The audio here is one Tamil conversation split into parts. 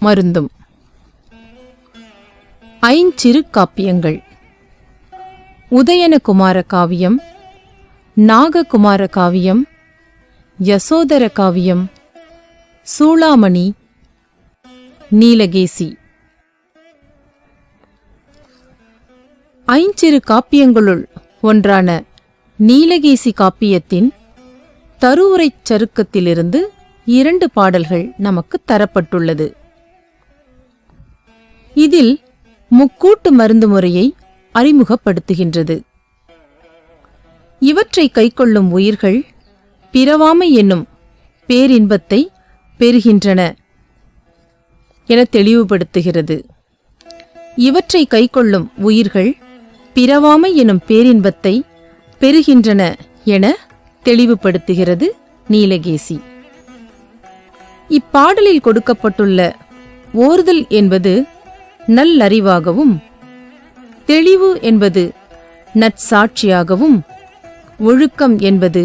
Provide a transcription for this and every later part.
மருந்தும். ஐஞ்சிறு காப்பியங்கள். உதயனகுமார காவியம் நாககுமார காவியம் யசோதர காவியம் சூளாமணி நீலகேசி. ஐஞ்சிறு காப்பியங்களுள் ஒன்றான நீலகேசி காப்பியத்தின் தருவுரைச் சருக்கத்திலிருந்து இரண்டு பாடல்கள் நமக்கு தரப்பட்டுள்ளது. இதில் முக்கூட்டு மருந்து முறையை அறிமுகப்படுத்துகின்றது. இவற்றை கைக்கொள்ளும் உயிர்கள் பிறவாமை என்னும் பேரின்பத்தை பெறுகின்றன என தெளிவுபடுத்துகிறது. இவற்றை கைக்கொள்ளும் உயிர்கள் பிறவாமை எனும் பேரின்பத்தை பெறுகின்றன என தெளிவுபடுத்துகிறது நீலகேசி. இப்பாடலில் கொடுக்கப்பட்டுள்ள ஓர்தல் என்பது நல்லறிவாகவும் தெளிவு என்பது நற்சாட்சியாகவும் ஒழுக்கம் என்பது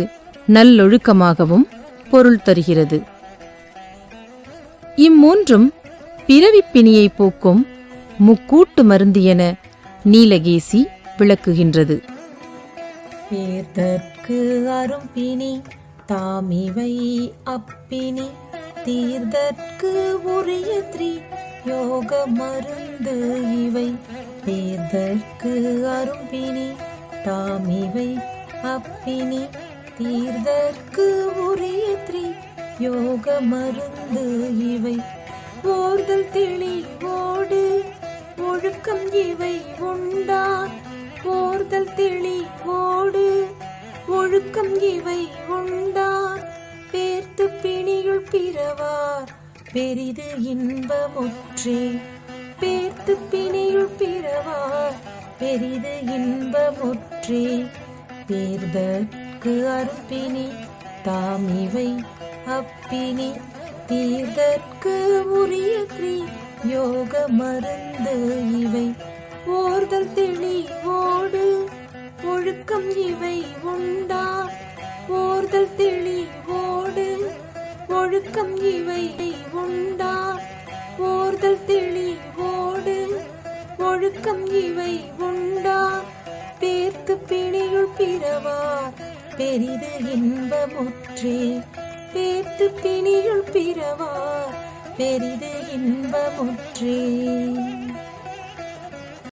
நல்லொழுக்கமாகவும் பொருள் தருகிறது. இம்மூன்றும் பிறவிப்பிணியை போக்கும் முக்கூட்டு மருந்து என நீலகேசி விளக்குகின்றது. பேர்தற்கு அரும்பினி தாமிவை அப்பினி தீர்தற்கு உரிய த்ரீ யோக மருந்து இவை. தீர்தற்கு அரும்பினி தாம் இவை அப்பினி. தீர்தற்கு உரிய த்ரீ யோக மருந்து இவை. ஓர்தல் தெளிவோடு ஒழுக்கம் இவை உண்டான் ஓர்தல் தெளிவோடு ஒழுக்கம் இவை உண்டா? பேர்த்து பிணியுள் பிறவார் பெரிது இன்பமுற்றே பேர்த்து பிணியுள் பிறவார். பெரிது இன்பமுற்றே பேர்தற்கு தாம் இவை அப்பினி தீர்தற்கு உரிய த்ரீ யோக மருந்து இவை. ஓர்தல் தெளிவோடு ஒழுக்கம் இவை உண்டா? ஓர்தல் தெளிவோடு ஒழுக்கம் இவை உண்டா? போர்தல் தெளிவோடு ஒழுக்கம் இவை உண்டா? பேர்த்து பிணியுள் பிறவார் பெரிது இன்பமுற்றே பேர்த்து பிணியுள் பிறவார் பெரிது இன்பமுற்றே